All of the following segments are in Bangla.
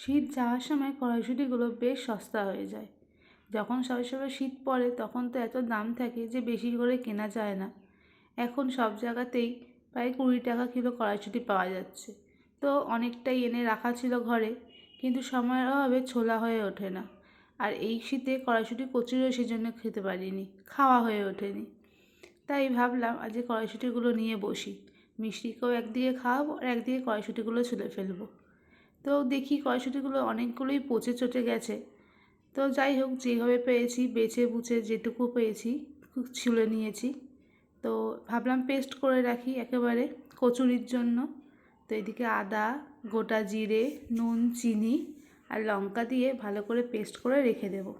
শীত যাওয়ার সময় কড়াইশুঁটিগুলো বেশ সস্তা হয়ে যায়। যখন সবে সবে শীত পড়ে, তখন তো এত দাম থাকে যে বেশি করে কেনা যায় না। এখন সব জায়গাতেই প্রায় কুড়ি টাকা কিলো কড়াইশুঁটি পাওয়া যাচ্ছে। তো অনেকটাই এনে রাখা ছিল ঘরে, কিন্তু সময়ের অভাবে ছোলা হয়ে ওঠে না। আর এই শীতে কড়াইশুঁটি কচুরিও সেজন্য খেতে পারিনি, খাওয়া হয়ে ওঠেনি। তাই ভাবলাম আজকে কড়াইশুঁটিগুলো নিয়ে বসি, মিষ্টিকেও একদিকে খাওয়াবো আর একদিকে কড়াইশুঁটিগুলো ছুলে ফেলব। তো দেখি কড়াইশুঁটিগুলো অনেকগুলোই পচে চটে গেছে। তো যাই হোক, যেভাবে পেয়েছি, বেছে বুছে যেটুকু পেয়েছি, ছুলে নিয়েছি। তো ভাবলাম পেস্ট করে রাখি একেবারে কচুরির জন্য। তো এদিকে আদা, গোটা জিরে, নুন, চিনি আর লঙ্কা দিয়ে ভালো করে পেস্ট করে রেখে দেব।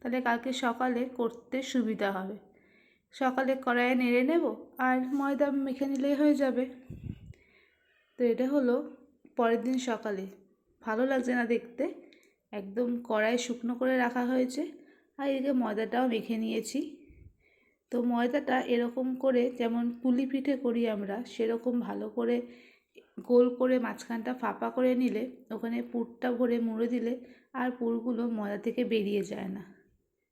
তাহলে কালকে সকালে করতে সুবিধা হবে। সকালে কড়াইয়ে নেড়ে নেব আর ময়দা মেখে নিলেই হয়ে যাবে। তো এটা হলো পরের দিন সকালে। ভালো লাগছে না দেখতে। একদম কড়াই শুকনো করে রাখা হয়েছে। আর এদিকে ময়দাটাও মেখে নিয়েছি। তো ময়দাটা এরকম করে যেমন পুলি পিঠে করি আমরা, সেরকম ভালো করে গোল করে মাঝখানটা ফাঁপা করে নিলে, ওখানে পুরটা ভরে মুড়ে দিলে আর পুরগুলো ময়দা থেকে বেরিয়ে যায় না।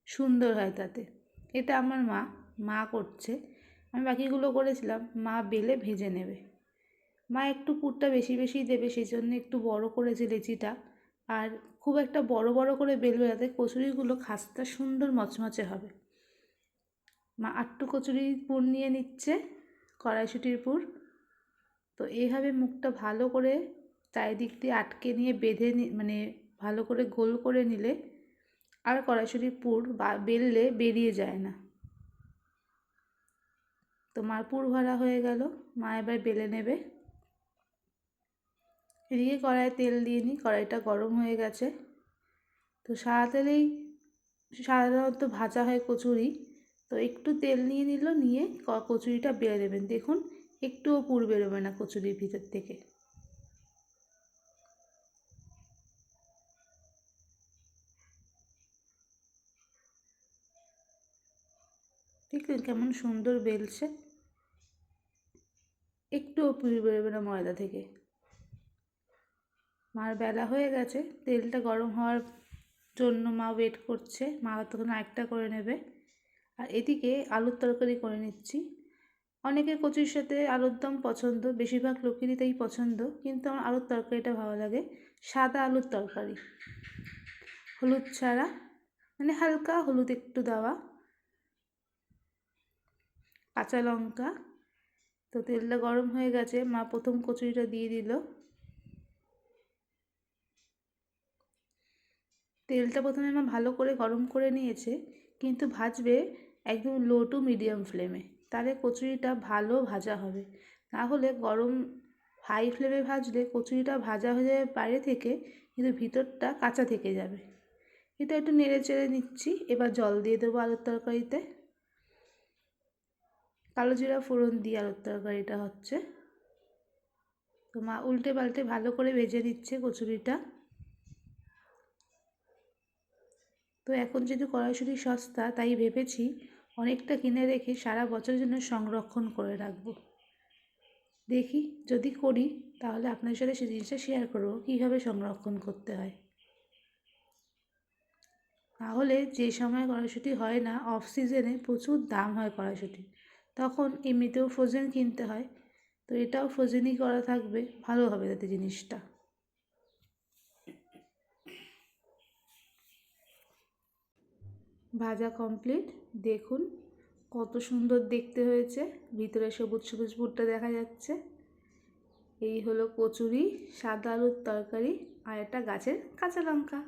সুন্দর হয় তাতে। এটা আমার মা মা করছে। আমি বাকিগুলো করেছিলাম, মা বেলে ভেজে নেবে। মা একটু পুরটা বেশি বেশি দেবে সেই জন্য একটু বড় করেছে লেচিটা। আর খুব একটা বড় বড় করে বেলবে যাতে কচুরিগুলো খাস্তা সুন্দর মচমচে হবে। মা আটটু কচুরি পুর নিয়ে নিচ্ছে, কড়াইশুটির পুর। তো এইভাবে মুখটা ভালো করে চারিদিক দিয়ে আটকে নিয়ে বেঁধে মানে ভালো করে গোল করে নিলে আর কড়াইশুটির পুর বা, বেললে বেরিয়ে যায় না। তো মার পুর ভরা হয়ে গেল, মা এবার বেলে নেবে। এদিকে কড়াইয়ে তেল দিয়ে নিই, কড়াইটা গরম হয়ে গেছে। তো সাদা তেলেই, সাধারণত ভাজা হয় কচুরি। তো একটু তেল নিয়ে নিল, নিয়ে কচুরিটা বেড়ে দেবেন দেখুন, একটুও পুর বেরোবে না কচুরির ভিতর থেকে। দেখলেন কেমন সুন্দর বেলছে। একটুও পুর বেরোবে না ময়দা থেকে। মার বেলা হয়ে গেছে, তেলটা গরম হওয়ার জন্য মা ওয়েট করছে, মা তখন আরেকটা করে নেবে। আর এদিকে আলুর তরকারি করে নিচ্ছি। অনেকের কচুর সাথে আলুর দম পছন্দ, বেশিরভাগ লোকেরই তাই পছন্দ, কিন্তু আমার আলুর তরকারিটা ভালো লাগে। সাদা আলুর তরকারি। হলুদ ছাড়া মানে হালকা হলুদ একটু দেওয়া। কাঁচা লঙ্কা। তো তেলটা গরম হয়ে গেছে, মা প্রথম কচুরিটা দিয়ে দিল। তেলটা প্রথমে মা ভালো করে গরম করে নিয়েছে, কিন্তু ভাজবে একদম লো টু মিডিয়াম ফ্লেমে তাহলে কচুরিটা ভালো ভাজা হবে। না হলে গরম হাই ফ্লেমে ভাজলে কচুরিটা ভাজা হয়ে যাবে বাইরে থেকে, কিন্তু ভিতরটা কাঁচা থেকে যাবে। এটা একটু নেড়ে চেড়ে নিচ্ছি, এবার জল দিয়ে দেবো আলুর তরকারিতে। কালো জিরা ফোড়ন দিয়ে আলুর তরকারিটা হচ্ছে। তো মা উল্টে পাল্টে ভালো করে ভেজে নিচ্ছে কচুরিটা। তো এখন যেহেতু কড়াইশুঁটি সস্তা, তাই ভেবেছি অনেকটা কিনে রেখে সারা বছরের জন্য সংরক্ষণ করে রাখব। দেখি, যদি করি, তাহলে আপনার সাথে সে জিনিসটা শেয়ার করব, কীভাবে সংরক্ষণ করতে হয়। তাহলে যে সময় কড়াইশুঁটি হয় না অফ সিজনে প্রচুর দাম হয় কড়াইশুঁটি। তখন এমনিতেও ফ্রোজেন কিনতে হয়, তো এটাও ফ্রোজেনই করা থাকবে, ভালো হবে তাতে জিনিসটা। ভাজা কমপ্লিট দেখুন কত সুন্দর দেখতে হয়েছে। ভিতরে সবুজ সবুজ ভুট্টা দেখা যাচ্ছে। এই হলো কচুরি, সাদা আলুর তরকারি আর একটা গাছের কাঁচা লঙ্কা।